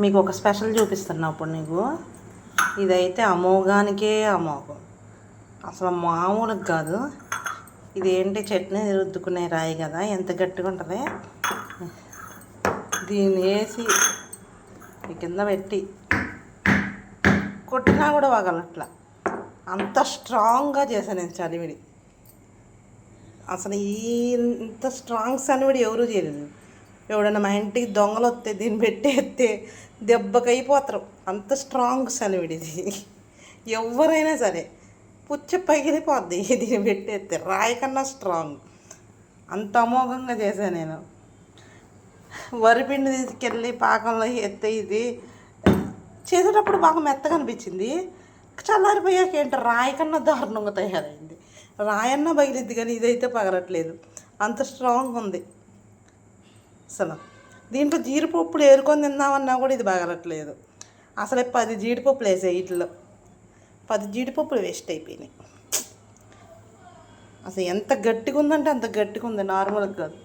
మీకు ఒక స్పెషల్ చూపిస్తున్నా అప్పుడు నీకు. ఇదైతే అమోఘానికే అమోఘం. అసలు మామూలుగా కాదు. ఇదేంటి చట్నీ రుద్దుకునే రాయి కదా ఎంత గట్టిగా ఉంటుంది? దీన్ని వేసి కింద పెట్టి కొట్టినా కూడా వాగలట్లా. అంత స్ట్రాంగ్గా చేశాను నేను చలివిడి. అసలు ఈ ఇంత స్ట్రాంగ్ చలివిడి ఎవరూ చేయలేదు. ఎవడన్నా మా ఇంటికి దొంగలు వస్తే దీన్ని పెట్టేస్తే దెబ్బకైపోతారు. అంత స్ట్రాంగ్ సనివిడి ఇది. ఎవరైనా సరే పుచ్చ పగిలిపోద్ది దీన్ని పెట్టేస్తే. రాయి కన్నా స్ట్రాంగ్ అంత అమోఘంగా చేశాను నేను. వరిపిండి తీసుకెళ్ళి పాకంలో ఎత్తే ఇది చేసేటప్పుడు బాగా మెత్తగా అనిపించింది. చల్లారిపోయాక ఏంటో రాయి కన్నా దారుణంగా తయారైంది. రాయన్నా పగిలిద్ది కానీ ఇదైతే పగలట్లేదు. అంత స్ట్రాంగ్ ఉంది. అసలు దీంట్లో జీడిపప్పులు ఏరుకొని తిందామన్నా కూడా ఇది బాగలట్లేదు. అసలే పది జీడిపప్పులు వేసాయి వీటిలో పది జీడిపప్పులు వేస్ట్ అయిపోయినాయి. అసలు ఎంత గట్టిగా ఉందంటే అంత గట్టిగా ఉంది నార్మల్గా కాదు.